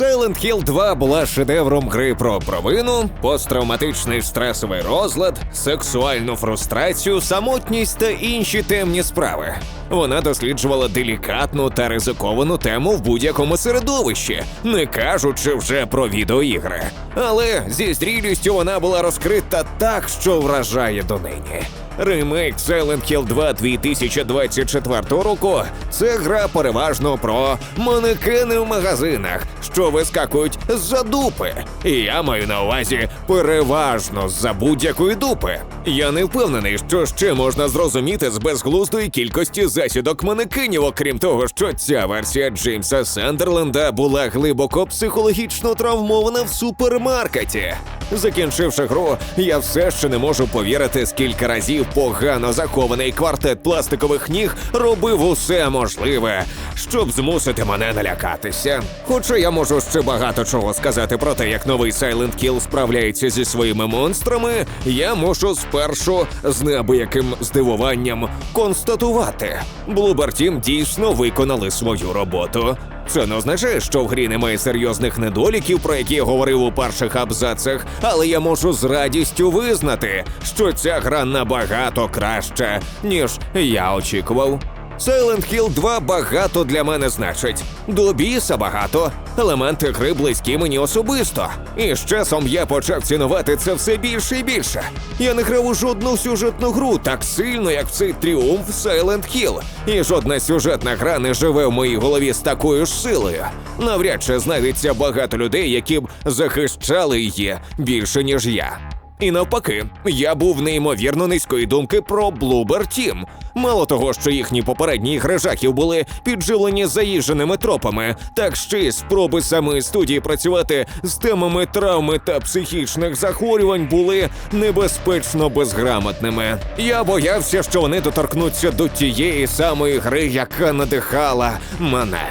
Silent Hill 2 була шедевром гри про провину, посттравматичний стресовий розлад, сексуальну фрустрацію, самотність та інші темні справи. Вона досліджувала делікатну та ризиковану тему в будь-якому середовищі, не кажучи вже про відеоігри. Але зі зрілістю вона була розкрита так, що вражає донині. Ремейк Silent Hill 2 2024 року це гра переважно про манекени в магазинах, що вискакують з-за дупи. І я маю на увазі переважно з-за будь-якої дупи. Я не впевнений, що ще можна зрозуміти з безглуздої кількості засідок манекенів, окрім того, що ця версія Джеймса Сандерленда була глибоко психологічно травмована в супермаркеті. Закінчивши гру, я все ще не можу повірити, скільки разів погано захований квартет пластикових ніг робив усе можливе, щоб змусити мене налякатися. Хоча я можу ще багато чого сказати про те, як новий Silent Hill справляється зі своїми монстрами, я мушу спершу з неабияким здивуванням констатувати: Bloober Team дійсно виконали свою роботу. Це не означає, що в грі немає серйозних недоліків, про які я говорив у перших абзацах, але я можу з радістю визнати, що ця гра набагато краще, ніж я очікував. Silent Hill 2 багато для мене значить. До біса багато. Елементи гри близькі мені особисто. І з часом я почав цінувати це все більше і більше. Я не грав у жодну сюжетну гру так сильно, як в цей тріумф Silent Hill. І жодна сюжетна гра не живе в моїй голові з такою ж силою. Навряд чи знайдеться багато людей, які б захищали її більше, ніж я. І навпаки, я був неймовірно низької думки про Bloober Team. Мало того, що їхні попередні ігри жахів були підживлені заїждженими тропами, так ще й спроби самої студії працювати з темами травми та психічних захворювань були небезпечно безграмотними. Я боявся, що вони доторкнуться до тієї самої гри, яка надихала мене.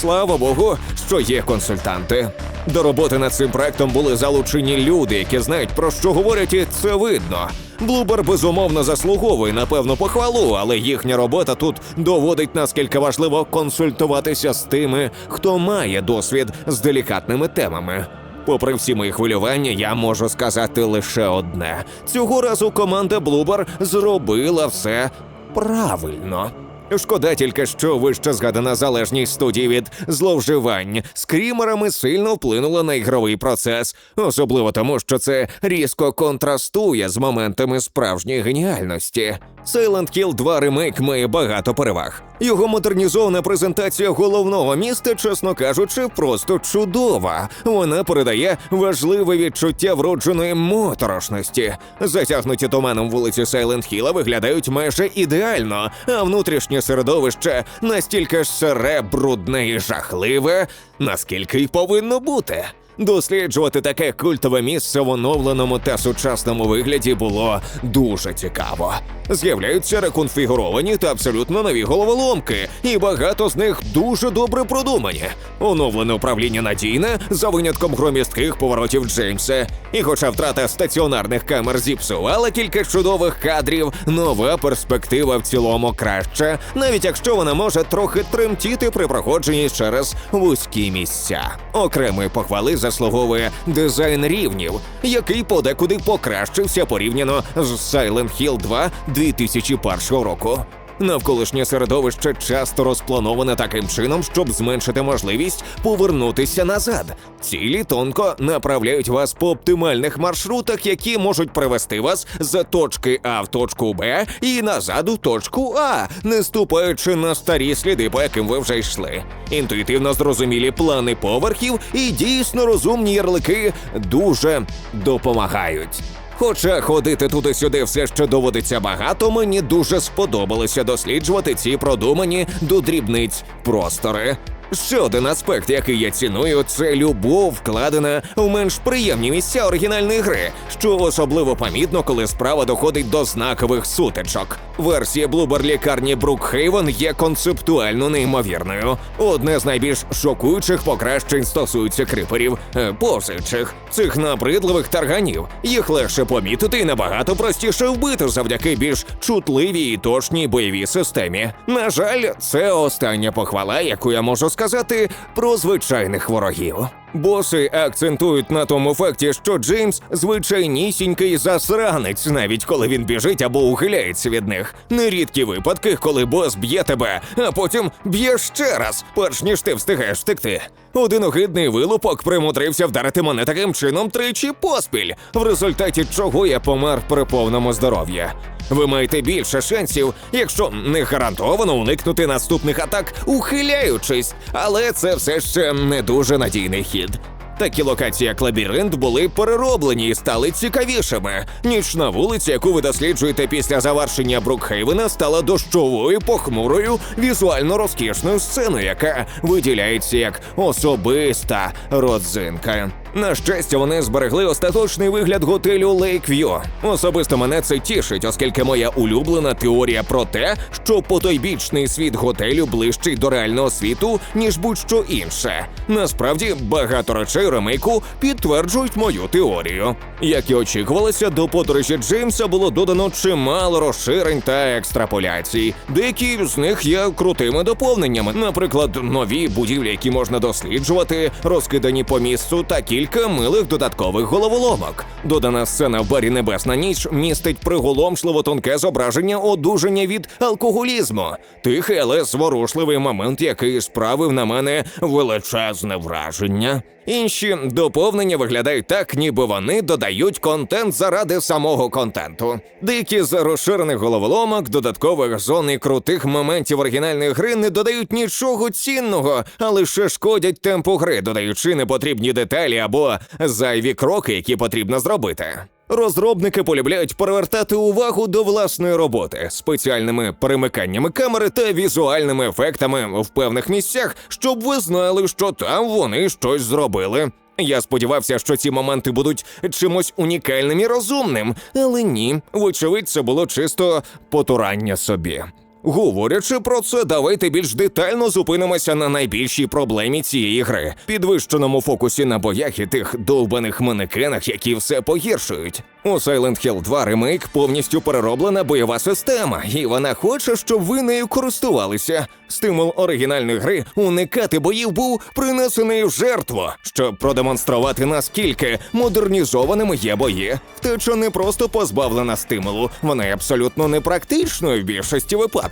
Слава Богу, що є консультанти. До роботи над цим проектом були залучені люди, які знають про що говорять, і це видно. Блубер безумовно заслуговує на певну похвалу, але їхня робота тут доводить наскільки важливо консультуватися з тими, хто має досвід з делікатними темами. Попри всі мої хвилювання, я можу сказати лише одне: цього разу команда Блубер зробила все правильно. Шкода тільки, що вище згадана залежність студії від зловживань скрімерами сильно вплинула на ігровий процес, особливо тому, що це різко контрастує з моментами справжньої геніальності. Silent Hill 2 ремейк має багато переваг. Його модернізована презентація головного міста, чесно кажучи, просто чудова. Вона передає важливе відчуття вродженої моторошності. Затягнуті туманом вулиці Silent Hill виглядають майже ідеально, а внутрішнє середовище настільки ж сире, брудне і жахливе, наскільки й повинно бути. Досліджувати таке культове місце в оновленому та сучасному вигляді було дуже цікаво. З'являються реконфігуровані та абсолютно нові головоломки, і багато з них дуже добре продумані. Оновлене управління надійне за винятком громістких поворотів Джеймса. І хоча втрата стаціонарних камер зіпсувала кілька чудових кадрів, нова перспектива в цілому краща, навіть якщо вона може трохи тремтіти при проходженні через вузькі місця. Окремої похвали заслуговує дизайн рівнів, який подекуди покращився порівняно з Silent Hill 2 2001 року. Навколишнє середовище часто розплановане таким чином, щоб зменшити можливість повернутися назад. Цілі тонко направляють вас по оптимальних маршрутах, які можуть привести вас з точки А в точку Б і назад у точку А, не ступаючи на старі сліди, по яким ви вже йшли. Інтуїтивно зрозумілі плани поверхів і дійсно розумні ярлики дуже допомагають. Хоча ходити туди-сюди все ще доводиться багато, мені дуже сподобалося досліджувати ці продумані до дрібниць простори. Ще один аспект, який я ціную, це любов, вкладена в менш приємні місця оригінальної гри, що особливо помітно, коли справа доходить до знакових сутичок. Версія Блубер лікарні Брукхейвен є концептуально неймовірною. Одне з найбільш шокуючих покращень стосується криперів, е, повзаючих, цих набридливих тарганів. Їх легше помітити і набагато простіше вбити завдяки більш чутливій і точній бойовій системі. На жаль, це остання похвала, яку я можу сказати сказати про звичайних ворогів. Боси акцентують на тому факті, що Джеймс звичайнісінький засранець, навіть коли він біжить або ухиляється від них. Нерідкі випадки, коли бос б'є тебе, а потім б'є ще раз, перш ніж ти встигаєш втекти. Один огидний вилупок примудрився вдарити мене таким чином тричі поспіль, в результаті чого я помер при повному здоров'я. Ви маєте більше шансів, якщо не гарантовано уникнути наступних атак, ухиляючись, але це все ще не дуже надійний хід. Такі локації, як лабіринт, були перероблені і стали цікавішими. Нічна вулиця, яку ви досліджуєте після завершення Брукхейвена, стала дощовою, похмурою, візуально розкішною сценою, яка виділяється як особиста родзинка. На щастя, вони зберегли остаточний вигляд готелю Лейкв'ю. Особисто мене це тішить, оскільки моя улюблена теорія про те, що потойбічний світ готелю ближчий до реального світу, ніж будь-що інше. Насправді багато речей ремейку підтверджують мою теорію. Як і очікувалося, до подорожі Джеймса було додано чимало розширень та екстраполяцій. Деякі з них є крутими доповненнями, наприклад, нові будівлі, які можна досліджувати, розкидані по місцю та кілька милих додаткових головоломок. Додана сцена в барі Небесна ніч містить приголомшливо тонке зображення одужання від алкоголізму. Тихий, але зворушливий момент, який справив на мене величезне враження. Інші доповнення виглядають так, ніби вони додають контент заради самого контенту. Деякі з розширених головоломок, додаткових зон і крутих моментів оригінальної гри не додають нічого цінного, а лише шкодять темпу гри, додаючи непотрібні деталі або зайві кроки, які потрібно зробити. Розробники полюбляють перевертати увагу до власної роботи спеціальними перемиканнями камери та візуальними ефектами в певних місцях, щоб ви знали, що там вони щось зробили. Я сподівався, що ці моменти будуть чимось унікальним і розумним, але ні, вочевидь, це було чисто потурання собі. Говорячи про це, давайте більш детально зупинимося на найбільшій проблемі цієї гри підвищеному фокусі на боях і тих довбаних манекенах, які все погіршують. У Silent Hill 2 ремейк повністю перероблена бойова система, і вона хоче, щоб ви нею користувалися. Стимул оригінальної гри уникати боїв був принесений в жертву, щоб продемонструвати наскільки модернізованими є бої. Втеча не просто позбавлена стимулу, вона абсолютно непрактичною в більшості випадків.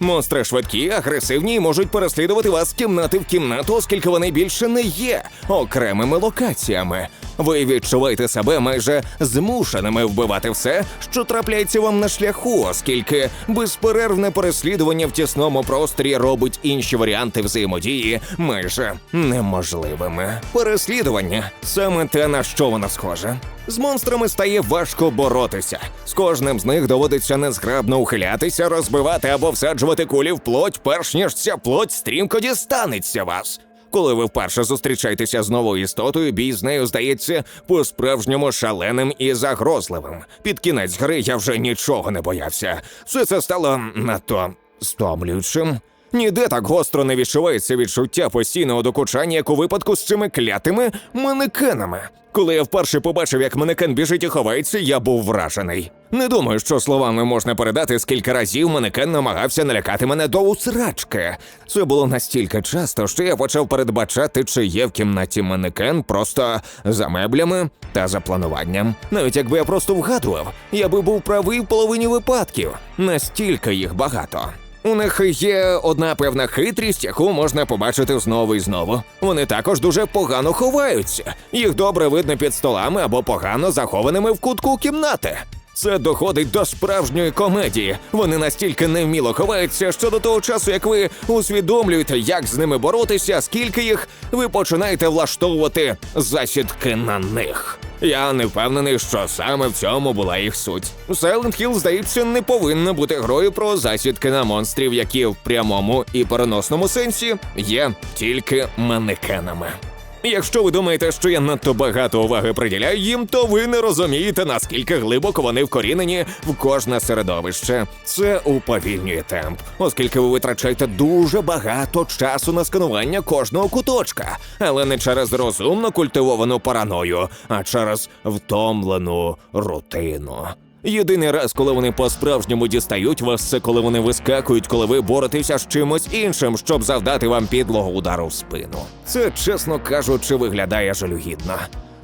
Монстри швидкі, агресивні і можуть переслідувати вас з кімнати в кімнату, оскільки вони більше не є окремими локаціями. Ви відчуваєте себе майже змушеними вбивати все, що трапляється вам на шляху, оскільки безперервне переслідування в тісному просторі робить інші варіанти взаємодії майже неможливими. Переслідування саме те, на що воно схоже. З монстрами стає важко боротися. З кожним з них доводиться незграбно ухилятися, розбивати або всаджувати кулі в плоть, перш ніж ця плоть стрімко дістанеться вас. Коли ви вперше зустрічаєтеся з новою істотою, бій з нею здається по-справжньому шаленим і загрозливим. Під кінець гри я вже нічого не боявся. Все це стало надто стомлюючим. Ніде так гостро не відчувається відчуття постійного докучання, як у випадку з цими клятими манекенами. Коли я вперше побачив, як манекен біжить і ховається, я був вражений. Не думаю, що словами можна передати, скільки разів манекен намагався налякати мене до усрачки. Це було настільки часто, що я почав передбачати, чи є в кімнаті манекен просто за меблями та за плануванням. Навіть якби я просто вгадував, я би був правий в половині випадків. Настільки їх багато. У них є одна певна хитрість, яку можна побачити знову і знову. Вони також дуже погано ховаються. Їх добре видно під столами або погано захованими в кутку кімнати. Це доходить до справжньої комедії. Вони настільки невміло ховаються, що до того часу, як ви усвідомлюєте, як з ними боротися, скільки їх, ви починаєте влаштовувати засідки на них. Я не впевнений, що саме в цьому була їх суть. Silent Hill, здається, не повинна бути грою про засідки на монстрів, які в прямому і переносному сенсі є тільки манекенами. Якщо ви думаєте, що я надто багато уваги приділяю їм, то ви не розумієте, наскільки глибоко вони вкорінені в кожне середовище. Це уповільнює темп, оскільки ви витрачаєте дуже багато часу на сканування кожного куточка, але не через розумно культивовану параною, а через втомлену рутину. Єдиний раз, коли вони по-справжньому дістають вас, це коли вони вискакують, коли ви боретеся з чимось іншим, щоб завдати вам підлого удару в спину. Це, чесно кажучи, виглядає жалюгідно.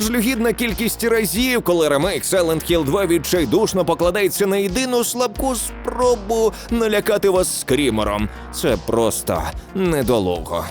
Жалюгідна кількість разів, коли ремейк Silent Hill 2 відчайдушно покладається на єдину слабку спробу налякати вас скрімером. Це просто недолуго.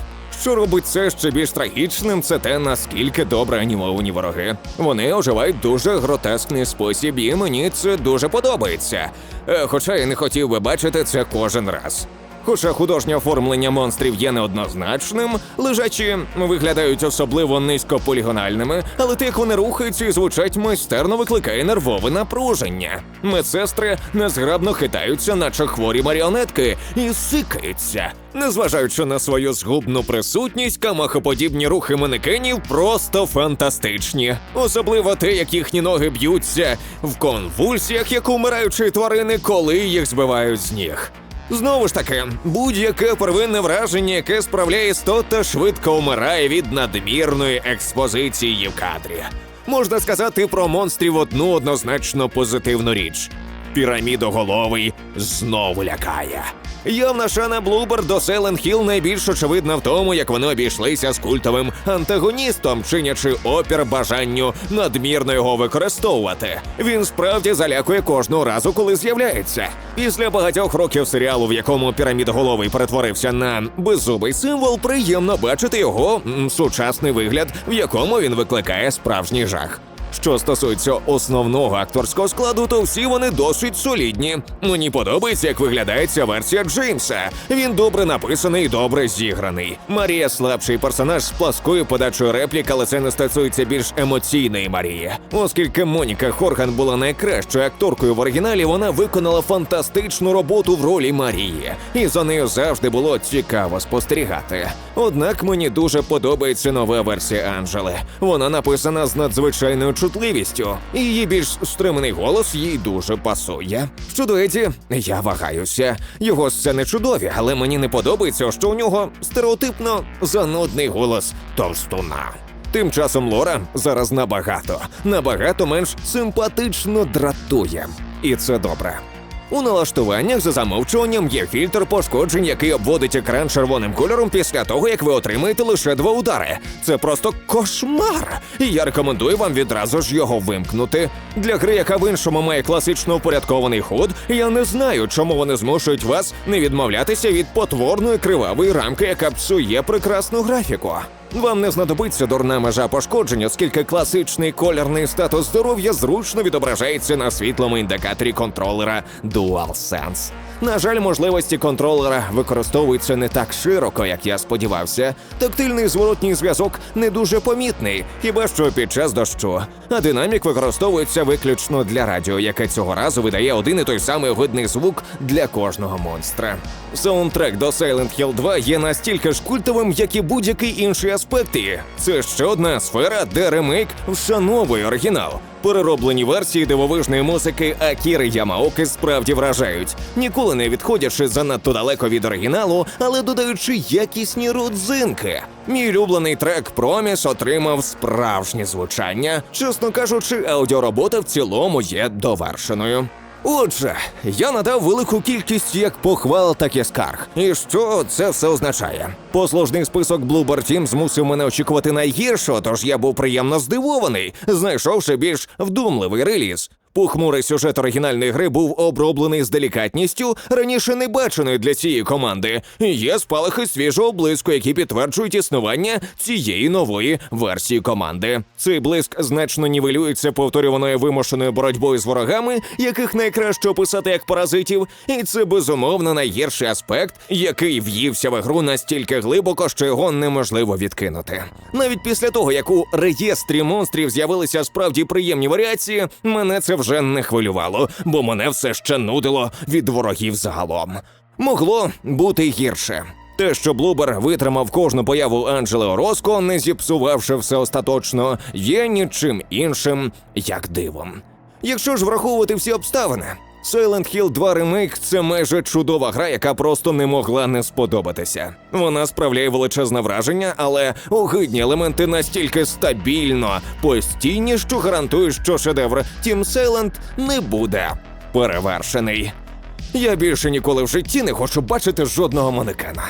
Що робить це ще більш трагічним, це те, наскільки добре анімовані вороги. Вони оживають дуже гротескний спосіб, і мені це дуже подобається. Е, Хоча я не хотів би бачити це кожен раз. Хоча художнє оформлення монстрів є неоднозначним, лежачі виглядають особливо низькополігональними, але те, як вони рухаються і звучать майстерно викликає нервове напруження. Медсестри незграбно хитаються, наче хворі маріонетки, і сикаються. Незважаючи на свою згубну присутність, камахоподібні рухи манекенів просто фантастичні. Особливо те, як їхні ноги б'ються в конвульсіях, як умираючі тварини, коли їх збивають з ніг. Знову ж таки, будь-яке первинне враження, яке справляє істота, швидко вмирає від надмірної експозиції в кадрі. Можна сказати про монстрів одну однозначно позитивну річ. Пірамідоголовий знову лякає. Явна шана Блубер до Silent Hill найбільш очевидна в тому, як вони обійшлися з культовим антагоністом, чинячи опір бажанню надмірно його використовувати. Він справді залякує кожного разу, коли з'являється. Після багатьох років серіалу, в якому пірамідоголовий перетворився на беззубий символ, приємно бачити його м, сучасний вигляд, в якому він викликає справжній жах. Що стосується основного акторського складу, то всі вони досить солідні. Мені подобається, як виглядає ця версія Джеймса. Він добре написаний і добре зіграний. Марія слабший персонаж з пласкою подачою реплік, але це не стосується більш емоційної Марії. Оскільки Моніка Хорган була найкращою акторкою в оригіналі, вона виконала фантастичну роботу в ролі Марії, і за нею завжди було цікаво спостерігати. Однак мені дуже подобається нова версія Анджели. Вона написана з надзвичайною чутливістю, і її більш стриманий голос їй дуже пасує. Щодо Еді, я вагаюся. Його сцени чудові, але мені не подобається, що у нього стереотипно занудний голос товстуна. Тим часом Лора зараз набагато, набагато менш симпатично дратує. І це добре. У налаштуваннях за замовчуванням є фільтр пошкоджень, який обводить екран червоним кольором після того, як ви отримаєте лише два удари. Це просто кошмар. І я рекомендую вам відразу ж його вимкнути. Для гри, яка в іншому має класично упорядкований ход, я не знаю, чому вони змушують вас не відмовлятися від потворної кривавої рамки, яка псує прекрасну графіку. Вам не знадобиться дурна межа пошкоджень, оскільки класичний колірний статус здоров'я зручно відображається на світлому індикаторі контролера DualSense. На жаль, можливості контролера використовуються не так широко, як я сподівався. Тактильний зворотній зв'язок не дуже помітний, хіба що під час дощу. А динамік використовується виключно для радіо, яке цього разу видає один і той самий огидний звук для кожного монстра. Саундтрек до Silent Hill 2 є настільки ж культовим, як і будь-який інший аспект. Це ще одна сфера, де ремейк вшановує оригінал. Перероблені версії дивовижної музики Акіри Ямаоки справді вражають, ніколи не відходячи занадто далеко від оригіналу, але додаючи якісні родзинки. Мій улюблений трек Проміс отримав справжнє звучання. Чесно кажучи, аудіоробота в цілому є довершеною. Отже, я надав велику кількість як похвал, так і скарг. І що це все означає? Послужний список Bluebird Team змусив мене очікувати найгіршого, тож я був приємно здивований, знайшовши більш вдумливий реліз. Похмурий сюжет оригінальної гри був оброблений з делікатністю, раніше не баченою для цієї команди. Є спалахи свіжого блиску, які підтверджують існування цієї нової версії команди. Цей блиск значно нівелюється повторюваною вимушеною боротьбою з ворогами, яких найкраще описати як паразитів, і це безумовно найгірший аспект, який в'ївся в ігру настільки глибоко, що його неможливо відкинути. Навіть після того, як у реєстрі монстрів з'явилися справді приємні варіації, мене це вже не хвилювало, бо мене все ще нудило від ворогів загалом. Могло бути гірше. Те, що Блубер витримав кожну появу Анджели Ороско, не зіпсувавши все остаточно, є нічим іншим як дивом. Якщо ж враховувати всі обставини, Silent Hill 2 Remake – це майже чудова гра, яка просто не могла не сподобатися. Вона справляє величезне враження, але огидні елементи настільки стабільно постійні, що гарантує, що шедевр Team Silent не буде перевершений. Я більше ніколи в житті не хочу бачити жодного манекена.